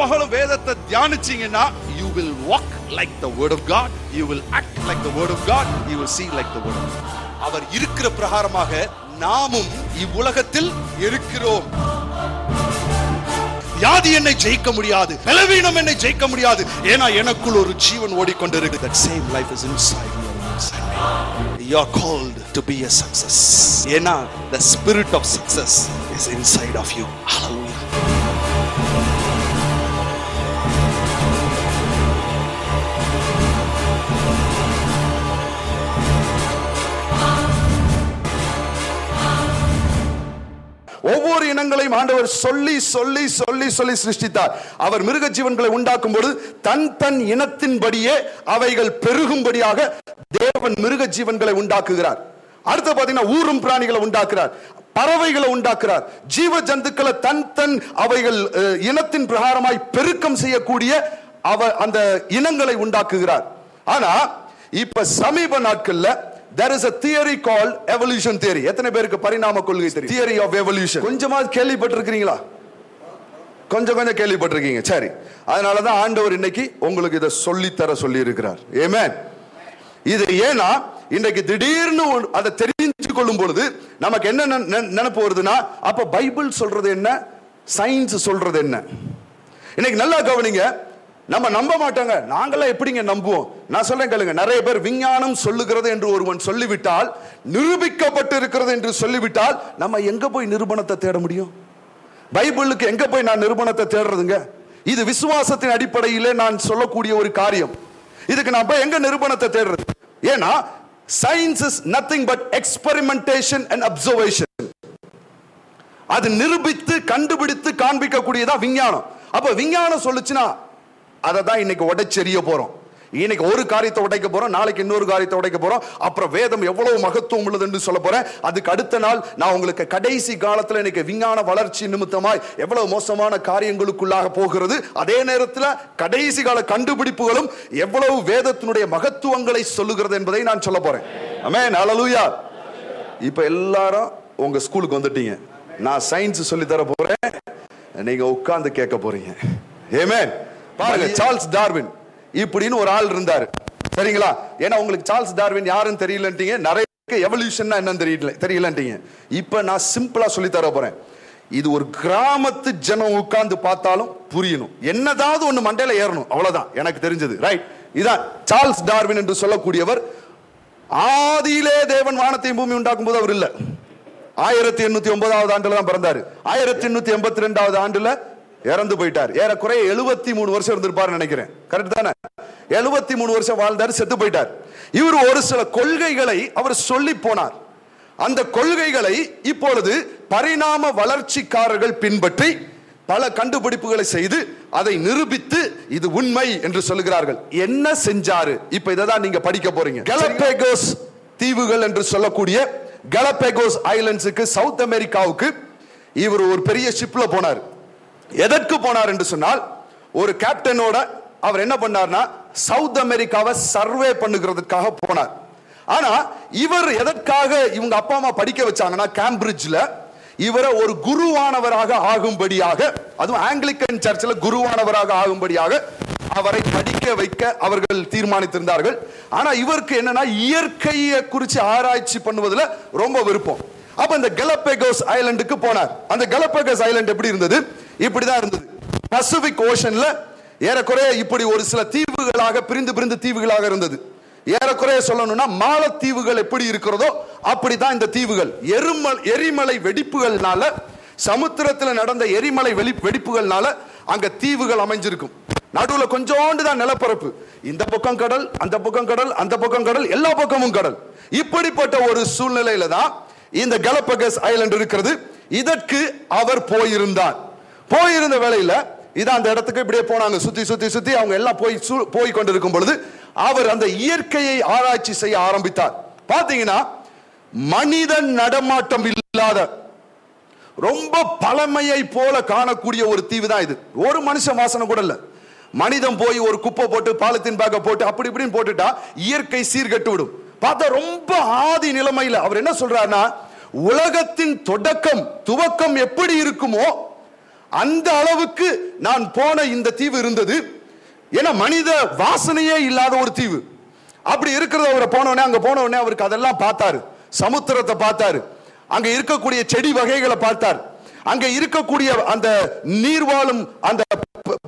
பகலும் வேதத்தை தியானிச்சீங்கன்னா you will walk like the word of God you will act like the word of God you will see like the word அவர் இருக்கிற பிரகாரமாக நாமும் இவ்வுலகத்தில் இருக்கிறோம் வியாதி என்னை ஜெயிக்க முடியாது பலவீனம் என்னை ஜெயிக்க முடியாது ஏன்னா எனக்குள் ஒரு ஜீவன் ஓடிக்கொண்டிருக்கு that same life is inside you are called to be a success ஏன்னா the spirit of success is inside of you hallelujah ஒவ்வொரு இனங்களையும் ஆண்டவர் சொல்லி சொல்லி சொல்லி சொல்லி சிருஷ்டித்தார். அவர் மிருக ஜீவன்களை உண்டாக்கும் பொழுது தன் தன் இனத்தின்படியே அவைகள் பெருகும்படியாக தேவன் மிருக ஜீவன்களை உண்டாக்குகிறார். அடுத்து பார்த்தீங்கன்னா ஊரும் பிராணிகளை உண்டாக்குறார் பறவைகளை உண்டாக்குறார். ஜீவ ஜந்துக்களை தன் தன் அவைகள் இனத்தின் பிரகாரமாய் பெருக்கம் செய்யக்கூடிய அவ அந்த இனங்களை உண்டாக்குகிறார். ஆனா இப்ப சமீப நாட்கள்ல there is a theory called evolution theory. எத்தனை பேருக்கு பரிணாம கொள்கை தெரியும்? Theory of evolution. கொஞ்சமா கேள்விப்பட்டிருக்கிறீங்களா? கொஞ்சம் கொஞ்சம் கேள்விப்பட்டிருக்கீங்க. சரி. அதனால தான் ஆண்டவர் இன்னைக்கு உங்களுக்கு இதை சொல்லித்தர சொல்லி இருக்கிறார் ஏமேன் இது ஏன்னா இன்னைக்கு திடீர்னு அதை தெரிஞ்சு கொள்ளும் பொழுது நமக்கு என்ன நினைப்பு வருதுன்னா அப்ப பைபிள் சொல்றது என்ன? சயின்ஸ் சொல்றது என்ன? இன்னைக்கு நல்லா கவனிங்க. நம்ம நம்ப மாட்டாங்க. நாங்களாம் எப்படிங்க நம்புவோம்? நான் சொல்றேன் கேளுங்க. நிறைய பேர் விஞ்ஞானம் சொல்லுகிறது என்று ஒருவன் சொல்லிவிட்டால் நிரூபிக்கப்பட்டு இருக்கிறது என்று சொல்லிவிட்டால் நம்ம எங்க போய் நிரூபணத்தை தேட முடியும்? பைபிளுக்கு எங்க போய் நான் நிரூபணத்தை தேடுறதுங்க? இது விசுவாசத்தின் அடிப்படையிலே நான் சொல்லக்கூடிய ஒரு காரியம். இதுக்கு நான் போய் எங்க நிரூபணத்தை தேடுறது? ஏன்னா science is nothing but experimentation and observation அது நிரூபித்து கண்டுபிடித்து காண்பிக்கக்கூடியதான் விஞ்ஞானம். அப்ப விஞ்ஞானம் சொல்லுச்சுன்னா அதை தான் இன்னைக்கு உடைச்செறிய போறோம். இன்னைக்கு ஒரு காரியத்தை உடைக்க போறோம் நாளைக்கு இன்னொரு காரியத்தை உடைக்க போறோம். அப்புறம் வேதம் எவ்வளவு மகத்துவம் உள்ளதுன்னு சொல்ல போறேன். அதுக்கு அடுத்த நாள் நான் உங்களுக்கு கடைசி காலத்துல இன்னைக்கு விஞ்ஞான வளர்ச்சி நிமித்தமாய் எவ்வளவு மோசமான காரியங்களுக்குள்ளாக போகிறது அதே நேரத்தில் கடைசி கால கண்டுபிடிப்புகளும் எவ்வளவு வேதத்தினுடைய மகத்துவங்களை சொல்லுகிறது என்பதை நான் சொல்ல போறேன். அமே நலலூயா இப்ப எல்லாரும் உங்க ஸ்கூலுக்கு வந்துட்டீங்க. நான் சயின்ஸ் சொல்லி தர போறேன். நீங்க உட்கார்ந்து கேட்க போறீங்க. ஏமே பாருங்க சார்ல்ஸ் டார்வின். இப்படின்னு ஒரு ஆள் இருந்தாரு. சரிங்களா? ஏன்னா உங்களுக்கு சார்ல்ஸ் டார்வின் யாருன்னு தெரியலன்ட்டீங்க. நிறைய எவல்யூஷன் என்னன்னு தெரியல தெரியலன்ட்டீங்க. இப்ப நான் சிம்பிளா சொல்லி தர போறேன். இது ஒரு கிராமத்து ஜனம் உட்கார்ந்து பார்த்தாலும் புரியணும். என்னதாவது ஒண்ணு மண்டையில ஏறணும். அவ்வளவுதான். எனக்கு தெரிஞ்சது. ரைட் இதான் சார்ல்ஸ் டார்வின் என்று சொல்லக்கூடியவர். ஆதியிலே தேவன் வானத்தையும் பூமி உண்டாக்கும் போது அவர் இல்ல. ஆயிரத்தி எண்ணூத்தி ஒன்பதாவது ஆண்டுல தான் பிறந்தாரு. ஆயிரத்தி எண்ணூத்தி எண்பத்தி ரெண்டாவது ஆண்டுல இறந்து போயிட்டார். ஏறக்குறைய எழுபத்தி மூணு வருஷம் இருந்திருப்பாருன்னு நினைக்கிறேன். கரெக்ட் தானே? எழுபத்தி மூணு வருஷம் வாழ்ந்தார் செத்து போயிட்டார். இவர் ஒரு சில கொள்கைகளை அவர் சொல்லி போனார். அந்த கொள்கைகளை இப்பொழுது பரிணாம வளர்ச்சிக்காரர்கள் பின்பற்றி பல கண்டுபிடிப்புகளை செய்து அதை நிரூபித்து இது உண்மை என்று சொல்லுகிறார்கள். என்ன செஞ்சாரு? இப்ப இதை தான் நீங்க படிக்க போறீங்க. கலப்பேகோஸ் தீவுகள் என்று சொல்லக்கூடிய கலப்பேகோஸ் ஐலண்ட்ஸுக்கு சவுத் அமெரிக்காவுக்கு இவர் ஒரு பெரிய ஷிப்ல போனார். எதற்கு போனார் என்று சொன்னால் ஒரு கேப்டனோட அவர் என்ன பண்ணார்னா சவுத் அமெரிக்காவை சர்வே பண்ணுகிறதுக்காக போனார். ஆனா இவர் எதற்காக இவங்க அப்பா அம்மா படிக்க வச்சாங்கன்னா கேம்பிரிட்ஜ்ல இவரை ஒரு குருவானவராக ஆகும்படியாக அதுவும் ஆங்கிலிக்கன் சர்ச்சில் குருவானவராக ஆகும்படியாக அவரை படிக்க வைக்க அவர்கள் தீர்மானித்திருந்தார்கள். ஆனா இவருக்கு என்னன்னா இயற்கையை குறித்து ஆராய்ச்சி பண்ணுவதில் ரொம்ப விருப்பம். அப்ப இந்த கெலப்பெகோஸ் ஐலண்டுக்கு போனார். அந்த கலப்பேகோஸ் ஐலண்ட் எப்படி இருந்தது? இப்படிதான் இருந்தது. பசிபிக் ஓஷன்ல ஏறக்குறைய இப்படி ஒரு சில தீவுகளாக பிரிந்து பிரிந்து தீவுகளாக இருந்தது. ஏறக்குறைய சொல்லணும்னா மாலத்தீவுகள் எப்படி இருக்கிறதோ அப்படிதான் இந்த தீவுகள். எரிமல் எரிமலை வெடிப்புகள்னால சமுத்திரத்தில் நடந்த எரிமலை வெளி வெடிப்புகள்னால அங்க தீவுகள் அமைஞ்சிருக்கும். நடுவில் கொஞ்சோண்டு தான் நிலப்பரப்பு. இந்த பக்கம் கடல் அந்த பக்கம் கடல் அந்த பக்கம் கடல் எல்லா பக்கமும் கடல். இப்படிப்பட்ட ஒரு சூழ்நிலையில தான் இந்த கலப்பகஸ் ஐலண்ட் இருக்கிறது. இதற்கு அவர் போயிருந்தார். போயிருந்த வேலையில் இது அந்த இடத்துக்கு இப்படியே போனாங்க. சுத்தி சுத்தி சுத்தி அவங்க எல்லாம் போய் சு- போய் கொண்டிருக்கும் பொழுது அவர் அந்த இயற்கையை ஆராய்ச்சி செய்ய ஆரம்பித்தார். பாத்தீங்கன்னா மனிதன் நடமாட்டம் இல்லாத ரொம்ப பழமையை போல காணக்கூடிய ஒரு தீவு தான் இது. ஒரு மனுஷன் வாசனை கூட இல்லை. மனிதன் போய் ஒரு குப்பை போட்டு பாலத்தின் பேக்கை போட்டு அப்படி இப்படின்னு போட்டுட்டா இயற்கை சீர்கட்டு விடும். பார்த்தா ரொம்ப ஆதி நிலைமையில் அவர் என்ன சொல்றாருன்னா உலகத்தின் தொடக்கம் துவக்கம் எப்படி இருக்குமோ அந்த அளவுக்கு நான் போன இந்த தீவு இருந்தது. ஏன்னா மனித வாசனையே இல்லாத ஒரு தீவு. அப்படி இருக்கிறத அவரை போனவொடனே அங்கே போனவொடனே அவருக்கு அதெல்லாம் பார்த்தாரு. சமுத்திரத்தை பார்த்தாரு. அங்கே இருக்கக்கூடிய செடி வகைகளை பார்த்தார். அங்கே இருக்கக்கூடிய அந்த நீர் வாழும் அந்த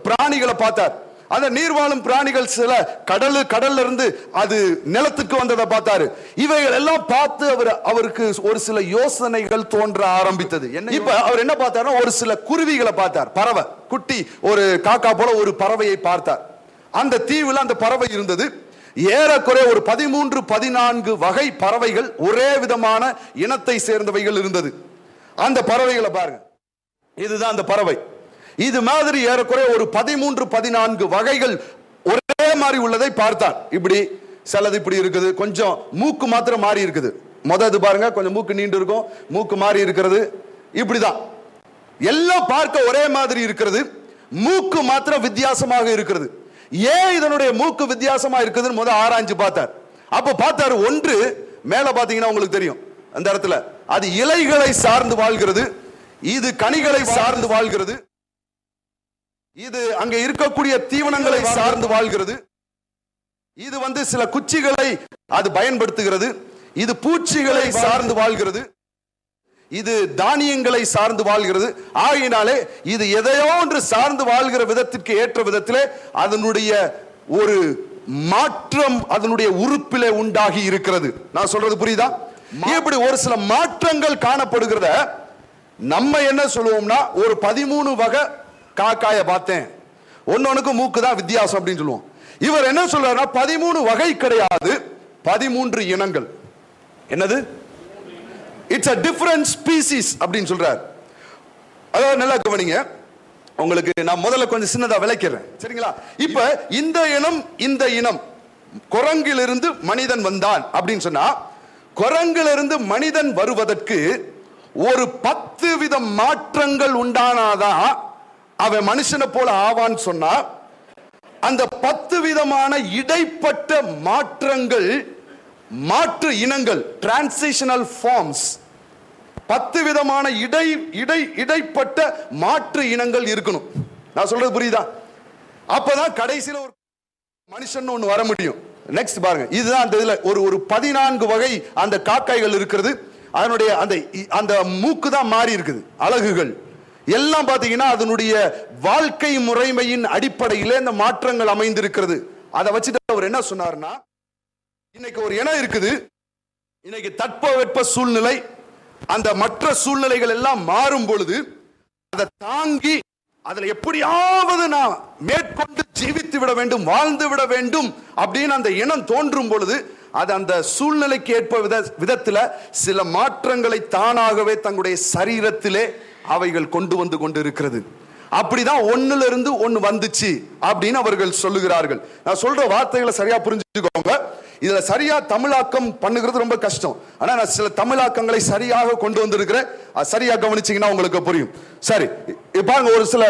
பிராணிகளை பார்த்தார். அந்த நீர்வாழும் பிராணிகள் சில கடலு கடல்ல இருந்து அது நிலத்துக்கு வந்ததை பார்த்தாரு. இவைகள் எல்லாம் பார்த்து அவர் அவருக்கு ஒரு சில யோசனைகள் தோன்ற ஆரம்பித்தது. என்ன இப்ப அவர் என்ன பார்த்தாருன்னா ஒரு சில குருவிகளை பார்த்தார். பறவை குட்டி ஒரு காக்கா போல ஒரு பறவையை பார்த்தார். அந்த தீவுல அந்த பறவை இருந்தது. ஏறக்குறைய ஒரு பதிமூன்று பதினான்கு வகை பறவைகள் ஒரே விதமான இனத்தை சேர்ந்தவைகள் இருந்தது. அந்த பறவைகளை பாருங்க. இதுதான் அந்த பறவை. இது மாதிரி ஏறக்குறைய ஒரு பதிமூன்று பதினான்கு வகைகள் ஒரே மாதிரி உள்ளதை பார்த்தான். இப்படி சிலது இப்படி இருக்குது. கொஞ்சம் மூக்கு மாத்திரம் மாறி இருக்குது. முத இது பாருங்க கொஞ்சம் மூக்கு நீண்டு இருக்கும். மூக்கு மாறி இருக்கிறது. இப்படிதான். எல்லாம் பார்க்க ஒரே மாதிரி இருக்கிறது. மூக்கு மாத்திரம் வித்தியாசமாக இருக்கிறது. ஏன் இதனுடைய மூக்கு வித்தியாசமா இருக்குதுன்னு முதல் ஆராய்ஞ்சு பார்த்தார். அப்ப பார்த்தாரு ஒன்று மேல பாத்தீங்கன்னா உங்களுக்கு தெரியும். அந்த இடத்துல. அது இலைகளை சார்ந்து வாழ்கிறது. இது கனிகளை சார்ந்து வாழ்கிறது. இது அங்க இருக்கக்கூடிய தீவனங்களை சார்ந்து வாழ்கிறது. இது வந்து சில குச்சிகளை அது பயன்படுத்துகிறது. இது பூச்சிகளை சார்ந்து வாழ்கிறது. இது தானியங்களை சார்ந்து வாழ்கிறது. ஆகையினாலே இது எதையோ ஒன்று சார்ந்து வாழ்கிற விதத்திற்கு ஏற்ற விதத்திலே அதனுடைய ஒரு மாற்றம் அதனுடைய உறுப்பிலே உண்டாகி இருக்கிறது. நான் சொல்றது புரியுதா? இப்படி ஒரு சில மாற்றங்கள் காணப்படுகிறத நம்ம என்ன சொல்லுவோம்னா ஒரு பதிமூணு வகை காக்காய பார்த்தேன். ஒன்னொன்னுக்கு மூக்கு தான் வித்தியாசம் அப்படின்னு சொல்லுவோம். இவர் என்ன சொல்றாருன்னா பதிமூணு வகை கிடையாது பதிமூன்று இனங்கள். என்னது? இட்ஸ் அ டிஃபரண்ட் ஸ்பீசிஸ் அப்படின்னு சொல்றாரு. அதாவது நல்லா கவனிங்க. உங்களுக்கு நான் முதல்ல கொஞ்சம் சின்னதா விளக்கிறேன். சரிங்களா? இப்ப இந்த இனம் இந்த இனம் குரங்கிலிருந்து மனிதன் வந்தான் அப்படின்னு சொன்னா குரங்கிலிருந்து மனிதன் வருவதற்கு ஒரு பத்து வித மாற்றங்கள் உண்டானாதான் அவன் மனுஷனை போல ஆவான்னு சொன்னா அந்த பத்து விதமான இடைப்பட்ட மாற்றங்கள் மாற்று இனங்கள் டிரான்சிஷனல் ஃபார்ம்ஸ் பத்து விதமான இடை இடை இடைப்பட்ட மாற்று இனங்கள் இருக்கணும். நான் சொல்றது புரியுதா? அப்பதான் கடைசியில் ஒரு மனுஷன் ஒன்று வர முடியும். நெக்ஸ்ட் பாருங்க. இதுதான் அந்த இதில் ஒரு ஒரு பதினான்கு வகை அந்த காக்காய்கள் இருக்கிறது. அதனுடைய அந்த இ- அந்த மூக்கு தான் மாறி இருக்குது. அழகுகள். எல்லாம் பார்த்தீங்கன்னா அதனுடைய வாழ்க்கை முறைமையின் அடிப்படையிலே இந்த மாற்றங்கள் அமைந்திருக்கிறது. அதை வச்சுட்டு அவர் என்ன சொன்னார்னா இன்னைக்கு ஒரு இனம் இருக்குது. இன்னைக்கு தட்பவெட்ப சூழ்நிலை அந்த மற்ற சூழ்நிலைகள் எல்லாம் மாறும் பொழுது அதை தாங்கி அதில் எப்படியாவது நான் மேற்கொண்டு ஜீவித்து விட வேண்டும் வாழ்ந்து விட வேண்டும் அப்படின்னு அந்த இனம் தோன்றும் பொழுது அது அந்த சூழ்நிலைக்கு ஏற்ப வித விதத்தில் சில மாற்றங்களை தானாகவே தங்களுடைய சரீரத்திலே அவைகள் கொண்டு வந்து கொண்டு இருக்கிறது அப்படிதான் ஒன்னுல இருந்து ஒன்னு வந்துச்சு அப்படின்னு அவர்கள் சொல்லுகிறார்கள். நான் சொல்ற வார்த்தைகளை சரியா புரிஞ்சுக்கோங்க. இதுல சரியா தமிழாக்கம் பண்ணுகிறது ரொம்ப கஷ்டம். ஆனா நான் சில தமிழாக்கங்களை சரியாக கொண்டு வந்திருக்கிறேன். அது சரியா கவனிச்சீங்கன்னா உங்களுக்கு புரியும். சரி இப்ப பாருங்க ஒரு சில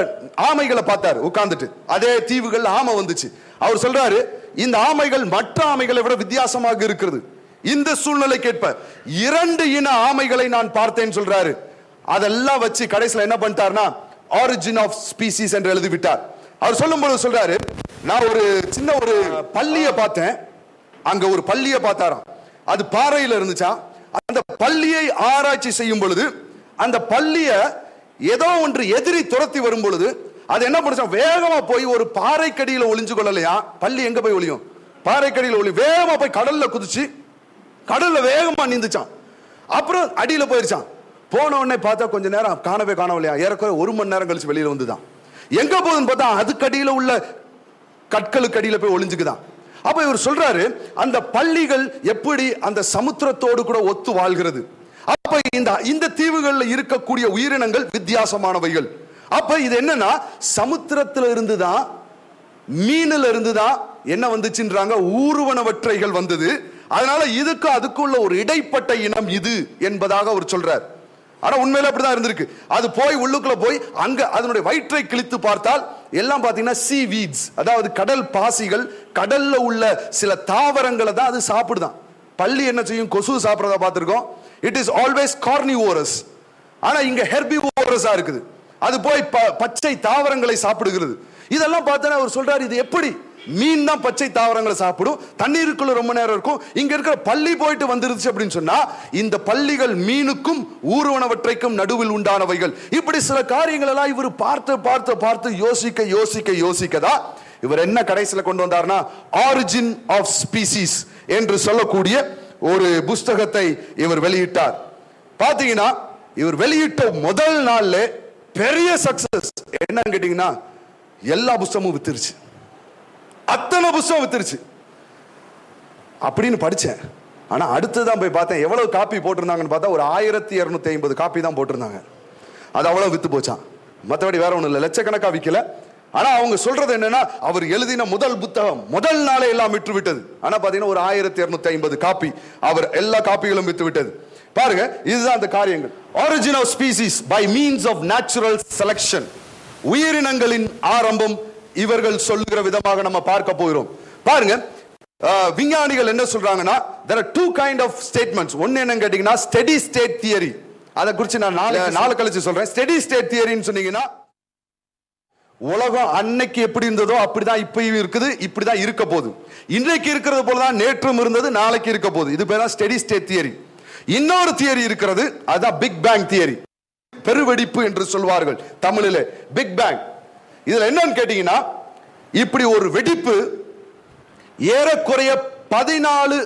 ஆமைகளை பார்த்தாரு உட்கார்ந்துட்டு. அதே தீவுகள் ஆமை வந்துச்சு. அவர் சொல்றாரு இந்த ஆமைகள் மற்ற ஆமைகளை விட வித்தியாசமாக இருக்கிறது. இந்த சூழ்நிலை கேட்ப இரண்டு இன ஆமைகளை நான் பார்த்தேன்னு சொல்றாரு. அதெல்லாம் வச்சு கடைசியில் என்ன பண்ணிட்டாருன்னா ஆரிஜின் ஆஃப் ஸ்பீசிஸ் என்று எழுதி விட்டார் அவர் சொல்லும்போது சொல்றாரு நான் ஒரு சின்ன ஒரு பள்ளியை பார்த்தேன். அங்க ஒரு பள்ளியை பார்த்தாராம். அது பாறையில இருந்துச்சா? அந்த பள்ளியை ஆராய்ச்சி செய்யும் பொழுது அந்த பள்ளிய ஏதோ ஒன்று எதிரி துரத்தி வரும் பொழுது அது என்ன பண்ணுச்சா வேகமா போய் ஒரு பாறைக்கடியில ஒளிஞ்சு கொள்ளலையா? பள்ளி எங்க போய் ஒளியும்? பாறைக்கடியில ஒளி வேகமா போய் கடல்ல குதிச்சு கடல்ல வேகமா நீந்துச்சான் அப்புறம் அடியில போயிருச்சான் போன உடனே பார்த்தா கொஞ்ச நேரம் காணவே காணவில்லையா? ஏறக்குறைய ஒரு மணி நேரம் கழிச்சு வெளியில வந்துதான். எங்க போகுதுன்னு பார்த்தா அதுக்கடியில் உள்ள கற்களுக்கு அடியில் போய் ஒளிஞ்சுக்குதான். அப்ப இவர் சொல்றாரு அந்த பள்ளிகள் எப்படி அந்த சமுத்திரத்தோடு கூட ஒத்து வாழ்கிறது? அப்ப இந்த இந்த தீவுகளில் இருக்கக்கூடிய உயிரினங்கள் வித்தியாசமானவைகள். அப்ப இது என்னன்னா சமுத்திரத்துல இருந்துதான் மீனில் இருந்துதான் என்ன வந்துச்சுன்றாங்க? ஊர்வனவற்றைகள் வந்தது. அதனால இதுக்கு அதுக்குள்ள ஒரு இடைப்பட்ட இனம் இது என்பதாக அவர் சொல்றார். ஆனா உண்மையில அப்படிதான் இருந்திருக்கு. அது போய் உள்ளுக்குள்ள போய் அங்க அதனுடைய வயிற்றை கிழித்து பார்த்தால் எல்லாம் பாத்தீங்கன்னா சீ வீட்ஸ் அதாவது கடல் பாசிகள் கடல்ல உள்ள சில தாவரங்களை தான் அது சாப்பிடுதான். பள்ளி என்ன செய்யும்? கொசு சாப்பிடுறதா பார்த்திருக்கோம். இட் இஸ் ஆல்வேஸ் கார்னிவோரஸ் ஆனா இங்க ஹெர்பிவோரஸா இருக்குது. அது போய் ப- பச்சை தாவரங்களை சாப்பிடுகிறது. இதெல்லாம் பார்த்தா அவர் சொல்றாரு இது எப்படி? மீன் தான் பச்சை தாவரங்களை சாப்பிடும். தண்ணீருக்குள்ள ரொம்ப நேரம் இருக்கும். இங்க இருக்கிற பள்ளி போயிட்டு வந்துருச்சு அப்படின்னு சொன்னா இந்த பள்ளிகள் மீனுக்கும் ஊர்வனவற்றைக்கும் நடுவில் உண்டானவைகள். இப்படி சில காரியங்கள் எல்லாம் இவர் பார்த்து பார்த்து பார்த்து யோசிக்க யோசிக்க யோசிக்கதா? இவர் என்ன கடைசியில கொண்டு வந்தார்னா ஆரிஜின் ஆஃப் ஸ்பீசிஸ் என்று சொல்லக்கூடிய ஒரு புஸ்தகத்தை இவர் வெளியிட்டார். பாத்தீங்கன்னா இவர் வெளியிட்ட முதல் நாள்ல பெரிய சக்சஸ் என்னன்னு கேட்டீங்கன்னா எல்லா புஸ்தகமும் வித்துருச்சு. அத்தனை புஸ்தகம் வித்துருச்சு. அப்படின்னு படிச்சேன். ஆனா அடுத்துதான் போய் பார்த்தேன் எவ்வளவு காப்பி போட்டிருந்தாங்கன்னு பார்த்தா ஒரு ஆயிரத்தி இரநூத்தி ஐம்பது காப்பி தான் போட்டிருந்தாங்க. அது அவ்வளோ வித்து போச்சான் மற்றபடி வேற ஒன்றும் இல்லை லட்சக்கணக்காக விற்கல ஆனா அவங்க சொல்றது என்னன்னா அவர் எழுதின முதல் புத்தகம் முதல் நாளே எல்லாம் விற்று விட்டது ஆனால் பார்த்தீங்கன்னா ஒரு ஆயிரத்தி இரநூத்தி ஐம்பது காப்பி அவர் எல்லா காப்பிகளும் விற்று விட்டது பாருங்க இதுதான் அந்த காரியங்கள். Origin of species by means of natural selection உயிரினங்களின் ஆரம்பம் இவர்கள் சொல்லுகிற விதமாக நம்ம பார்க்க போகிறோம். பாருங்க விஞ்ஞானிகள் என்ன சொல்றாங்கன்னா there are two kind of statements. ஒன்னு என்னன்னு கேட்டீங்கன்னா steady state theory. அதை குறித்து நான் நாளை நாளை கழிச்சு சொல்றேன். Steady state theoryன்னு சொன்னீங்கன்னா உலகம் அன்னைக்கு எப்படி இருந்ததோ அப்படிதான் இப்பயும் இருக்குது இப்படிதான் இருக்க போகுது. இன்றைக்கு இருக்கிறது போலதான் நேற்றும் இருந்தது நாளைக்கு இருக்க போகுது. இது பேர் தான் ஸ்டெடி ஸ்டேட் தியரி இன்னொரு தியரி இருக்கிறது அதுதான் பிக் பேங் தியரி பெருவெடிப்பு என்று சொல்வார்கள் தமிழிலே. பிக் பேங் இதில் என்னன்னு கேட்டீங்கன்னா இப்படி ஒரு வெடிப்பு ஏறக்குறைய பதினாலு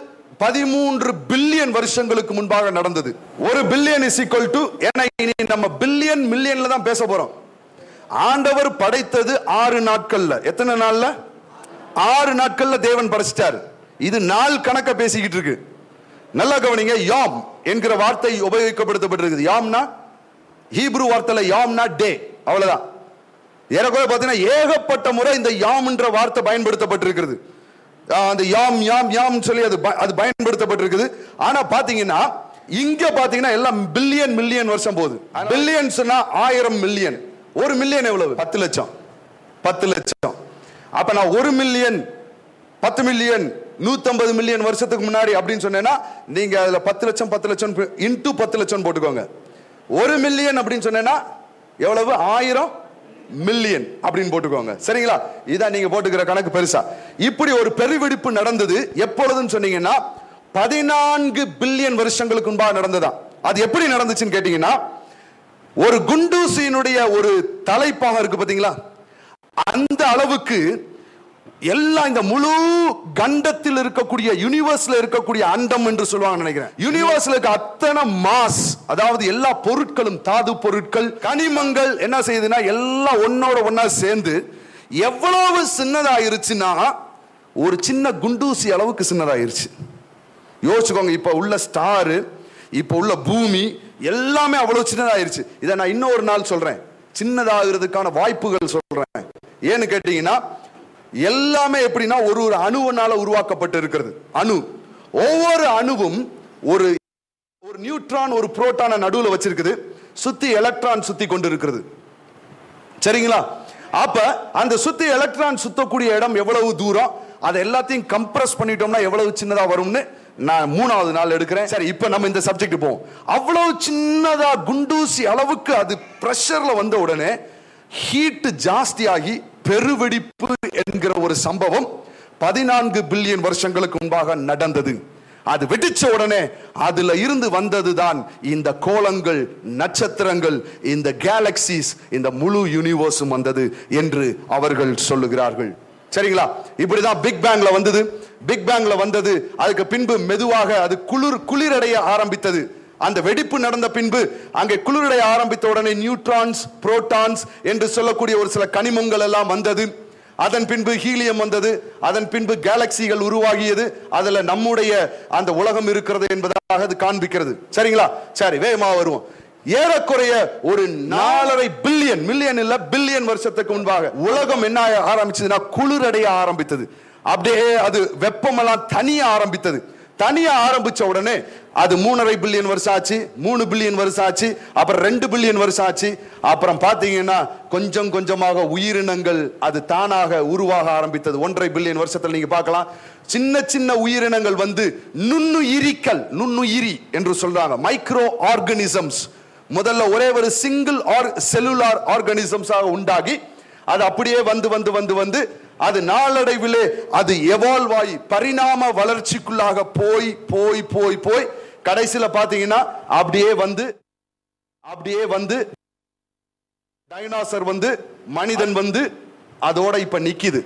பதிமூன்று பில்லியன் வருஷங்களுக்கு முன்பாக நடந்தது. ஒரு பில்லியன் இஸ் ஈக்குவல் டு ஏன்னா இனி நம்ம பில்லியன் மில்லியன்ல தான் பேச போறோம். ஆண்டவர் படைத்தது ஆறு நாட்கள்ல. எத்தனை நாள்ல? ஆறு நாட்கள்ல தேவன் படைச்சிட்டார். இது நாள் கணக்க பேசிக்கிட்டு இருக்கு. நல்லா கவனிங்க யாம் என்கிற வார்த்தை உபயோகிக்கப்படுத்தப்பட்டிருக்குது. யாம்னா? ஹீப்ரு வார்த்தையில யாம்னா டே. அவ்வளவுதான். ஏறக்குறைய பார்த்தீங்கன்னா ஏகப்பட்ட முறை இந்த யாம்ன்ற வார்த்தை பயன்படுத்தப்பட்டிருக்கிறது. அந்த யாம் யாம் யாம் சொல்லி அது அது பயன்படுத்தப்பட்டிருக்குது. ஆனா பாத்தீங்கன்னா இங்க பாத்தீங்கன்னா எல்லாம் பில்லியன் மில்லியன் வருஷம் போகுது. பில்லியன் சொன்னா ஆயிரம் மில்லியன். ஒரு மில்லியன் எவ்வளவு? பத்து லட்சம். பத்து லட்சம். அப்ப நான் ஒரு மில்லியன் பத்து மில்லியன் நூத்தம்பது மில்லியன் வருஷத்துக்கு முன்னாடி அப்படின்னு சொன்னேன்னா நீங்க அதுல பத்து லட்சம் பத்து லட்சம் இன்டூ பத்து லட்சம் போட்டுக்கோங்க. ஒரு மில்லியன் அப்படின்னு சொன்னேன்னா எவ்வளவு? ஆயிரம் மில்லியன் அப்படின்னு போட்டுக்கோங்க. சரிங்களா? இதான் நீங்க போட்டுக்கிற கணக்கு பெருசா. இப்படி ஒரு பெருவெடிப்பு நடந்தது எப்பொழுதுன்னு சொன்னீங்கன்னா பதினான்கு பில்லியன் வருஷங்களுக்கு முன்பாக நடந்ததா? அது எப்படி நடந்துச்சுன்னு கேட்டீங்கன்னா ஒரு குண்டூசியினுடைய ஒரு தலைப்பாக இருக்கு பாத்தீங்களா? அந்த அளவுக்கு எல்லாம் இந்த முழு கண்டத்தில் இருக்கக்கூடிய யூனிவர்ஸ்ல இருக்கக்கூடிய அண்டம் என்று சொல்லுவாங்க நினைக்கிறேன். யூனிவர்ஸ்ல இருக்க அத்தனை மாஸ் அதாவது எல்லா பொருட்களும் தாது பொருட்கள் கனிமங்கள் என்ன செய்யுதுன்னா எல்லாம் ஒன்னோட ஒன்னா சேர்ந்து எவ்வளவு சின்னதாயிருச்சுன்னா ஒரு சின்ன குண்டூசி அளவுக்கு சின்னதாயிருச்சு. யோசிச்சுக்கோங்க இப்ப உள்ள ஸ்டாரு இப்ப உள்ள பூமி எல்லாமே அவ்வளவு சின்னதாயிருச்சு. இதை நான் இன்னொரு நாள் சொல்றேன். சின்னதாகிறதுக்கான வாய்ப்புகள் சொல்றேன். ஏன்னு கேட்டீங்கன்னா எல்லாமே எப்படின்னா ஒரு ஒரு அணுவனால உருவாக்கப்பட்டு இருக்கிறது அணு. ஒவ்வொரு அணுவும் ஒரு ஒரு நியூட்ரான் ஒரு புரோட்டான நடுவில் வச்சிருக்குது. சுத்தி எலக்ட்ரான் சுத்தி கொண்டு இருக்கிறது சரிங்களா? அப்ப அந்த சுத்தி எலக்ட்ரான் சுத்தக்கூடிய இடம் எவ்வளவு தூரம்? அதை எல்லாத்தையும் கம்ப்ரஸ் பண்ணிட்டோம்னா எவ்வளவு சின்னதா வரும்னு நான் மூணாவது நாள் எடுக்கிறேன். சரி இப்ப நம்ம இந்த சப்ஜெக்ட் போவோம். அவ்வளவு சின்னதா குண்டூசி அளவுக்கு அது பிரஷர்ல வந்த உடனே ஹீட் ஜாஸ்தியாகி பெருவெடிப்பு என்கிற ஒரு சம்பவம் பதினான்கு பில்லியன் வருஷங்களுக்கு முன்பாக நடந்தது. அது வெடிச்ச உடனே அதுல இருந்து வந்ததுதான் இந்த கோலங்கள் நட்சத்திரங்கள் இந்த கேலக்சிஸ் இந்த முழு யூனிவர்ஸும் வந்தது என்று அவர்கள் சொல்லுகிறார்கள். சரிங்களா? இப்படிதான் பிக் பேங்ல வந்தது. பிக் பேங்ல வந்தது. அதுக்கு பின்பு மெதுவாக அது குளிர் குளிரடைய ஆரம்பித்தது. அந்த வெடிப்பு நடந்த பின்பு அங்கே குளிரடைய ஆரம்பித்த உடனே நியூட்ரான்ஸ் புரோட்டான்ஸ் என்று சொல்லக்கூடிய ஒரு சில கனிமங்கள் எல்லாம் வந்தது. அதன் பின்பு ஹீலியம் வந்தது. அதன் பின்பு கேலக்சிகள் உருவாகியது. அதில் நம்முடைய அந்த உலகம் இருக்கிறது என்பதாக அது காண்பிக்கிறது. சரிங்களா? சரி வேகமாக வருவோம். ஏறக்குறைய ஒரு நாலரை பில்லியன் மில்லியன் இல்ல பில்லியன் வருஷத்துக்கு முன்பாக உலகம் என்ன ஆக ஆரம்பிச்சதுன்னா குளிரடைய ஆரம்பித்தது. அப்படியே அது வெப்பமெல்லாம் தனிய ஆரம்பித்தது. தனியா ஆரம்பிச்ச உடனே அது மூணரை பில்லியன் வருஷம் ஆச்சு மூணு பில்லியன் வருஷம் ஆச்சு அப்புறம் ரெண்டு பில்லியன் வருஷம் ஆச்சு. அப்புறம் பாத்தீங்கன்னா கொஞ்சம் கொஞ்சமாக உயிரினங்கள் அது தானாக உருவாக ஆரம்பித்தது. ஒன்றரை பில்லியன் வருஷத்துல நீங்க பார்க்கலாம். சின்ன சின்ன உயிரினங்கள் வந்து நுண்ணுயிரிக்கல் நுண்ணுயிரி என்று சொல்றாங்க. மைக்ரோ ஆர்கனிசம்ஸ் முதல்ல ஒரே ஒரு சிங்கிள் ஆர் செல்லுலார் ஆர்கனிசம்ஸாக உண்டாகி அது அப்படியே வந்து வந்து வந்து வந்து அது நாளடைவிலே அது எவால்வ் ஆகி பரிணாம வளர்ச்சிக்குள்ளாக போய் போய் போய் போய் கடைசியில் பார்த்தீங்கன்னா அப்படியே வந்து அப்படியே வந்து டைனாசர் வந்து மனிதன் வந்து அதோட இப்ப நிக்குது.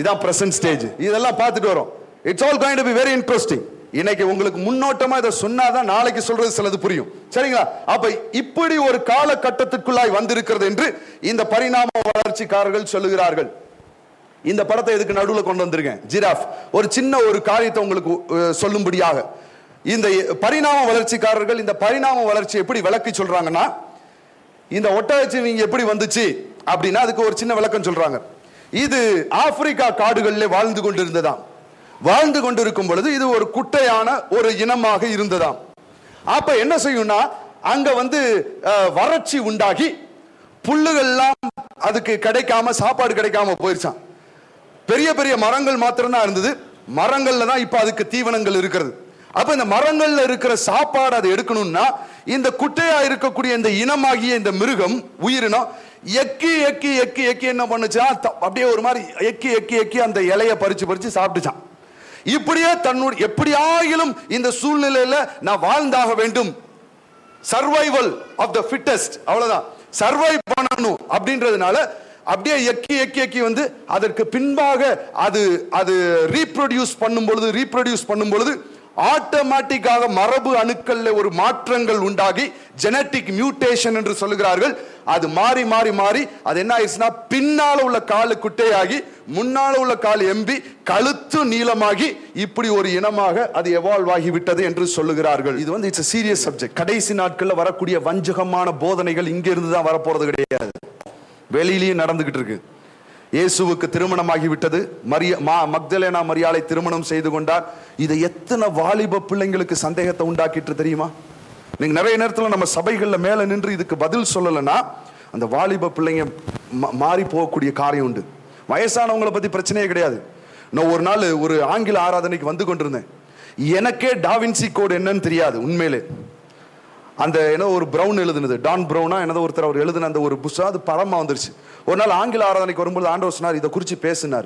இதான் பிரசன்ட் ஸ்டேஜ் இதெல்லாம் பார்த்துட்டு வரோம். It's all going to be very interesting இன்னைக்கு உங்களுக்கு முன்னோட்டமா இதை சொன்னாதான் நாளைக்கு சொல்றது சிலது புரியும். சரிங்களா? அப்ப இப்படி ஒரு காலகட்டத்திற்குள்ளாய் வந்திருக்கிறது என்று இந்த பரிணாம வளர்ச்சிக்காரர்கள் சொல்லுகிறார்கள். இந்த படத்தை எதுக்கு நடுவில் கொண்டு வந்திருக்கேன்? ஜிராஃப். ஒரு சின்ன ஒரு காரியத்தை உங்களுக்கு சொல்லும்படியாக. இந்த பரிணாம வளர்ச்சிக்காரர்கள் இந்த பரிணாம வளர்ச்சி எப்படி விளக்கி சொல்றாங்கன்னா இந்த ஒட்டகச்சிவிங்கி எப்படி வந்துச்சு அப்படின்னா அதுக்கு ஒரு சின்ன விளக்கம் சொல்றாங்க. இது ஆப்பிரிக்கா காடுகளில் வாழ்ந்து கொண்டிருந்ததாம். வாழ்ந்து கொண்டிருக்கும் பொழுது இது ஒரு குட்டையான ஒரு இனமாக இருந்ததாம். அப்ப என்ன செய்யும்னா அங்க வந்து வறட்சி உண்டாகி புல்லுகள்லாம் அதுக்கு கிடைக்காம சாப்பாடு கிடைக்காம போயிருச்சான் பெரிய பெரிய மரங்கள் மாத்திரம்தான் இருந்தது. மரங்கள்ல தான் இப்ப அதுக்கு தீவனங்கள் இருக்கிறது. அப்ப இந்த மரங்கள்ல இருக்கிற சாப்பாடு அதை எடுக்கணும்னா இந்த குட்டையா இருக்கக்கூடிய இந்த இனமாகிய இந்த மிருகம் உயிரினம் எக்கி எக்கி எக்கி எக்கி என்ன பண்ணுச்சா த- அப்படியே ஒரு மாதிரி எக்கி எக்கி எக்கி அந்த இலைய பறிச்சு பறிச்சு சாப்பிட்டுச்சான். இப்படியே தன்னுடைய எப்படியாயிலும் இந்த சூழ்நிலையில நான் வாழ்ந்தாக வேண்டும். சர்வைவல் ஆஃப் த ஃபிட்டஸ்ட் அவ்வளவுதான். சர்வை பண்ணணும் அப்படின்றதுனால அப்படியே எக்கி எக்கி எக்கி வந்து அதற்கு பின்பாக அது அது ரீப்ரொடியூஸ் பண்ணும் பொழுது ரீப்ரொடியூஸ் பண்ணும் பொழுது ஆட்டோமேட்டிக்காக மரபு அணுக்கள்ல ஒரு மாற்றங்கள் உண்டாகி ஜெனட்டிக் மியூட்டேஷன் என்று சொல்லுகிறார்கள். அது மாறி மாறி மாறி அது என்ன ஆயிடுச்சுன்னா பின்னால உள்ள காலு குட்டையாகி முன்னால உள்ள கால் எம்பி கழுத்து நீளமாகி இப்படி ஒரு இனமாக அது எவால்வ் ஆகிவிட்டது என்று சொல்லுகிறார்கள். இது வந்து இட்ஸ் சீரியஸ் சப்ஜெக்ட் கடைசி நாட்களில் வரக்கூடிய வஞ்சகமான போதனைகள் இங்கிருந்து தான் வரப்போறது கிடையாது. வெளியிலேயே நடந்துகிட்டு இருக்கு இயேசுவுக்கு திருமணமாகி விட்டது மரிய மா மக்தலேனா மரியாலை திருமணம் செய்து கொண்டார். இதை எத்தனை வாலிப பிள்ளைங்களுக்கு சந்தேகத்தை உண்டாக்கிட்டு தெரியுமா? நீங்க நிறைய நேரத்தில் நம்ம சபைகளில் மேலே நின்று இதுக்கு பதில் சொல்லலைன்னா அந்த வாலிப பிள்ளைங்க மாறி போகக்கூடிய காரியம் உண்டு. வயசானவங்களை பத்தி பிரச்சனையே கிடையாது. நான் ஒரு நாள் ஒரு ஆங்கில ஆராதனைக்கு வந்து கொண்டிருந்தேன். எனக்கே டாவின்சி கோடு என்னன்னு தெரியாது உண்மையிலே. அந்த ஏதோ ஒரு ப்ரௌன் எழுதுனது. டான் ப்ரௌனா என்னதோ ஒருத்தர் அவர் எழுதுன அந்த ஒரு புஸ்தகம். அது படமாக வந்துருச்சு. ஒரு நாள் ஆங்கில ஆராதனைக்கு வரும்போது ஆண்டவர் சொன்னார் இதை குறித்து பேசினார்.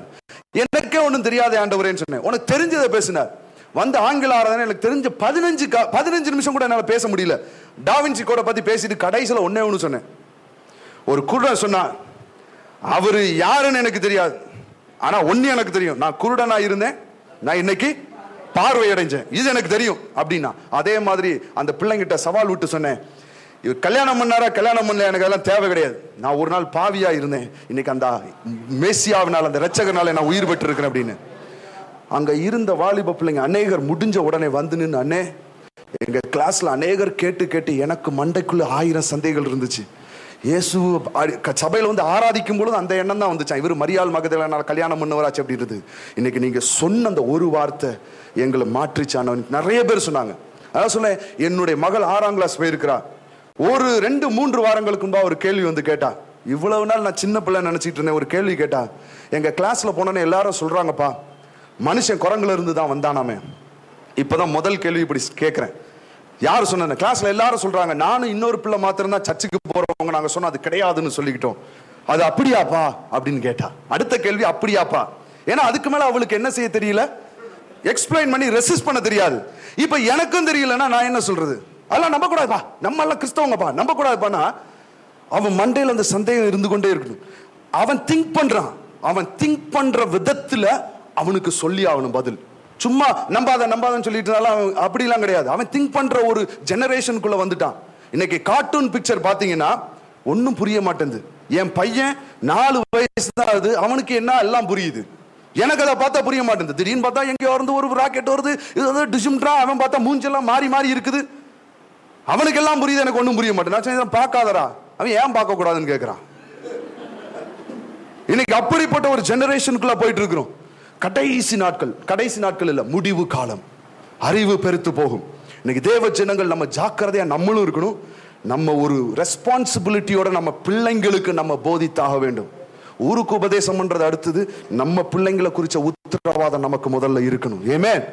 எனக்கே ஒன்றும் தெரியாத ஆண்டவரேன்னு சொன்னேன். உனக்கு தெரிஞ்சதை பேசினார். வந்த ஆங்கில ஆராதனை எனக்கு தெரிஞ்ச பதினஞ்சு கா- பதினஞ்சு நிமிஷம் கூட என்னால் பேச முடியல. டாவின்சி கோட பற்றி பேசிட்டு கடைசியில் ஒன்னே ஒன்று சொன்னேன். ஒரு குருடன் சொன்னான் அவர் யாருன்னு எனக்கு தெரியாது. ஆனால் ஒன்று எனக்கு தெரியும். நான் குருடனாக இருந்தேன். நான் இன்னைக்கு பார்வை அடைஞ்சேன் இது எனக்கு தெரியும் அப்படின்னா. அதே மாதிரி அந்த பிள்ளைங்கிட்ட சவால் விட்டு சொன்னேன். இவர் கல்யாணம் பண்ணாரா? கல்யாணம் பண்ணல. எனக்கு அதெல்லாம் தேவை கிடையாது. நான் ஒரு நாள் பாவியா இருந்தேன். இன்னைக்கு அந்த மேசியாவினால் அந்த ரச்சகனால நான் உயிர் பெற்று இருக்கிறேன் அப்படின்னு. அங்க இருந்த வாலிப பிள்ளைங்க அநேகர் முடிஞ்ச உடனே வந்து நின்று அண்ணே எங்க கிளாஸ்ல அநேகர் கேட்டு கேட்டு எனக்கு மண்டைக்குள்ள ஆயிரம் சந்தைகள் இருந்துச்சு. இயேசு சபையில் க- வந்து ஆராதிக்கும் பொழுது அந்த எண்ணம் தான் வந்துச்சான் இவர் மரியாள் மகதேவனால் கல்யாணம் பண்ணவராச்சு. அப்படின்றது இன்னைக்கு நீங்கள் சொன்ன அந்த ஒரு வார்த்தை எங்களை மாற்றிச்சான் நிறைய பேர் சொன்னாங்க. அதான் சொன்னேன் என்னுடைய மகள் ஆறாம் கிளாஸ் போயிருக்கிறா. ஒரு ரெண்டு மூன்று வாரங்களுக்கு முன்பா ஒரு கேள்வி வந்து கேட்டா. இவ்வளவு நாள் நான் சின்ன பிள்ளை நினைச்சிட்டு இருந்தேன் ஒரு கேள்வி கேட்டா. எங்க கிளாஸ்ல போனோன்னே எல்லாரும் சொல்றாங்கப்பா மனுஷன் குரங்குல இருந்து தான் வந்தானாமே இப்பதான் முதல் கேள்வி இப்படி கேட்கிறேன் யார் சொன்ன கிளாஸ்ல எல்லாரும் சொல்றாங்க நானும் இன்னொரு பிள்ளை மாத்திரம் தான் சர்ச்சுக்கு போறவங்க நாங்க சொன்னோம் அது கிடையாதுன்னு சொல்லிக்கிட்டோம். அது அப்படியாப்பா? அப்படின்னு கேட்டா. அடுத்த கேள்வி அப்படியாப்பா? ஏன்னா அதுக்கு மேல அவளுக்கு என்ன செய்ய தெரியல? எக்ஸ்பிளைன் பண்ணி ரெசிஸ்ட் பண்ண தெரியாது. இப்ப எனக்கும் தெரியலன்னா நான் என்ன சொல்றது? அதெல்லாம் நம்ப கூடாதுப்பா நம்ம எல்லாம் கிறிஸ்தவங்கப்பா. நம்ப கூடாதுப்பானா அவன் மண்டையில் அந்த சந்தேகம் இருந்து கொண்டே இருக்கணும். அவன் திங்க் பண்றான். அவன் திங்க் பண்ற விதத்துல அவனுக்கு சொல்லி ஆகணும் பதில். சும்மா நம்பாத நம்பாதன்னு சொல்லிட்டு இருந்தாலும் அவன் அப்படிலாம் கிடையாது. அவன் திங்க் பண்ற ஒரு ஜெனரேஷனுக்குள்ள வந்துட்டான். இன்னைக்கு கார்ட்டூன் பிக்சர் பாத்தீங்கன்னா ஒன்றும் புரிய மாட்டேங்குது. என் பையன் நாலு வயசு தான் ஆகுது அவனுக்கு என்ன எல்லாம் புரியுது? எனக்கு அதை பார்த்தா புரிய மாட்டேங்குது. திடீர்னு பார்த்தா எங்கேயோ இருந்து ஒரு ராக்கெட் வருது. இது வந்து டிசும்ட்ரா அவன் பார்த்தா மூஞ்செல்லாம் மாறி மாறி இருக்குது. அவனுக்கு எல்லாம் புரியுது எனக்கு ஒன்றும் புரிய மாட்டேன் நான் பார்க்காதரா பார்க்காதடா. அவன் ஏன் பார்க்க கூடாதுன்னு இன்னைக்கு அப்படிப்பட்ட ஒரு ஜெனரேஷனுக்குள்ள போயிட்டு இருக்கிறோம். கடைசி நாட்கள் கடைசி நாட்கள் இல்லை முடிவு காலம். அறிவு பெருத்து போகும். இன்னைக்கு தேவ ஜனங்கள் நம்ம ஜாக்கிரதையா நம்மளும் இருக்கணும். நம்ம ஒரு ரெஸ்பான்சிபிலிட்டியோட நம்ம பிள்ளைங்களுக்கு நம்ம போதித்தாக வேண்டும். ஊருக்கு உபதேசம் பண்றது அடுத்தது நம்ம பிள்ளைங்களை குறித்த உத்தரவாதம் நமக்கு முதல்ல இருக்கணும். ஏமே